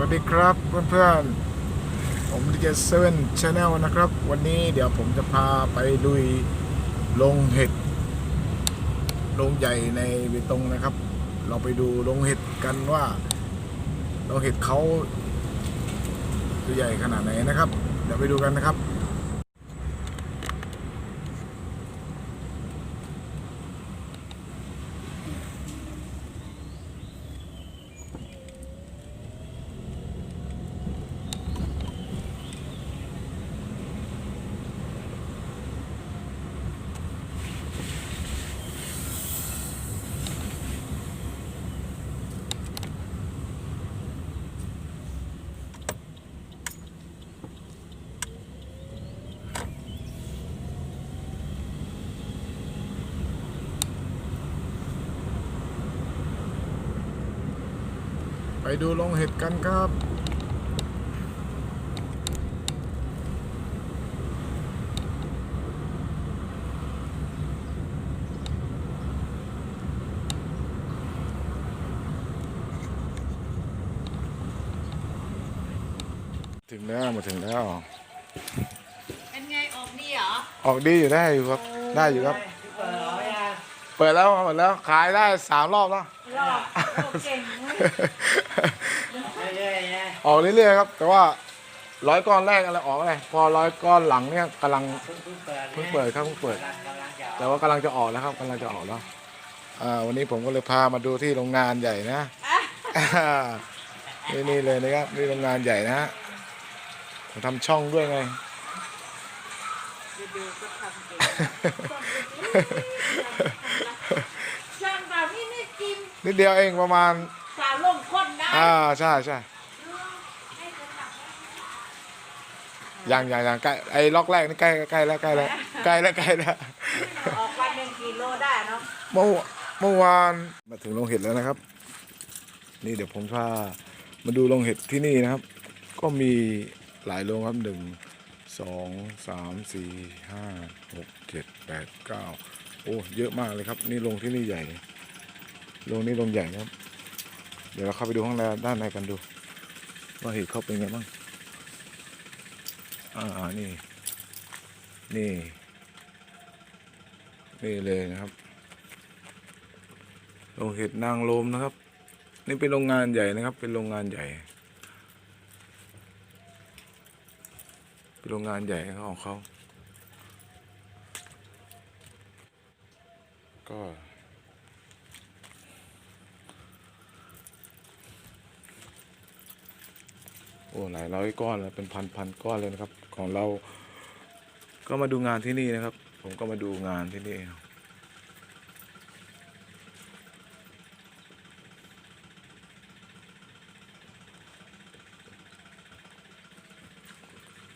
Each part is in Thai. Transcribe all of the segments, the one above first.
วัสดีครับเพื่อนๆ ผมดีเจเซเว่นชาแนลนะครับ วันนี้เดี๋ยวผมจะพาไปลุยลงเห็ดลงใหญ่ในเบตงนะครับ เราไปดูลงเห็ดกันว่าลงเห็ดเขาตัวใหญ่ขนาดไหนนะครับ เดี๋ยวไปดูกันนะครับ ไปดูลงเห็ดกันครับถึงแล้วมาถึงแล้ว เป็นไงออกดีเหรอ ออกดีอยู่ได้อยู่ครับ ได้อยู่ครับ เปิดแล้วเปิดแล้วขายได้สามรอบแล้วรอบโอ้ เก่งเว้ยออกเรื่อยๆครับ แต่ว่าร้อยก้อนแรกอะไรออกอะไรพอร้อยก้อนหลังเนี่ยกำลัง เพิ่งเปิดครับเพิ่งเปิดแต่ว่ากำลังจะออกแล้วครับกำลังจะออกแล้วอ่าวันนี้ผมก็เลยพามาดูที่โรงงานใหญ่นะนี่นี่เลยนะครับนี่โรงงานใหญ่นะฮะผมทำช่องด้วยไง ดูๆก็ทำเก่งช่างแบบนี้นี่กิ นนิดเดียวเองประมาณสาวลงคนได้อ่าใช่ใช่ยังยังยังใกล้ไอ้ล็อกแรกนี่ใกล้ใกล้แล้วใกล้แล้วใกล้แล้วใกล้แล้วออกวันหนึ่งกิโลได้เนาะเมื่อเมื่อวานมาถึงโรงเห็ดแล้วนะครับ นี่เดี๋ยวผมพามาดูโรงเห็ดที่นี่นะครับ ก็มีหลายโรงครับหนึ่งสองสามสี่ห้าหกเจ็ดแปดเก้าโอ้เยอะมากเลยครับ นี่โรงที่นี่ใหญ่ โรงนี้โรงใหญ่นะครับ เดี๋ยวเราเข้าไปดูข้างในด้านในกันดู ว่าเห็ดเขาเป็นไงบ้าง อ่า นี่ นี่ นี่เลยนะครับ โรงเห็ดนางลมนะครับ นี่เป็นโรงงานใหญ่นะครับ เป็นโรงงานใหญ่ เป็นโรงงานใหญ่ของเขา ก็ โอ้หลายร้อยก้อนแล้วเป็นพันพันก้อนเลยนะครับ ของเรา ก็มาดูงานที่นี่นะครับ ผมก็มาดูงานที่นี่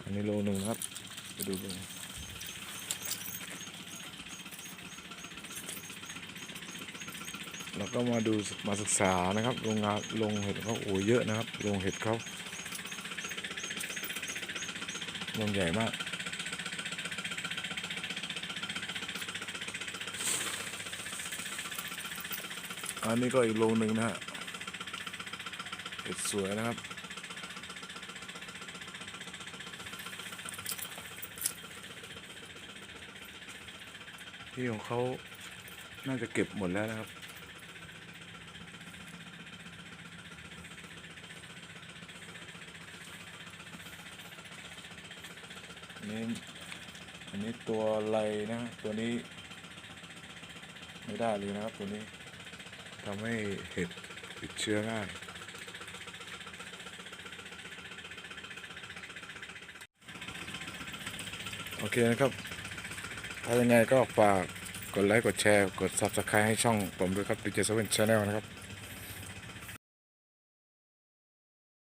อันนี้โลหนึ่งครับไปดูดูแล้วก็มาดูมาศึกษานะครับโรงงานโรงเห็ดเขาโอ้เยอะนะครับโรงเห็ดเขา โรงใหญ่มาก อันนี้ก็อีกโรงหนึ่งนะฮะเห็ดสวยนะครับ ที่ของเขาน่าจะเก็บหมดแล้วนะครับ อั นี้อันนี้ตัวไรนะตัวนี้ ไม่ได้เลยนะครับตัวนี้ทำให้เห็ดติดเชื้อง่ายโอเคนะครับ ถ้ายังไงก็ฝากกดไลค์ กดแชร์ กด Subscribe ให้ช่องผมด้วยครับ DJ 7 Channel นะครับ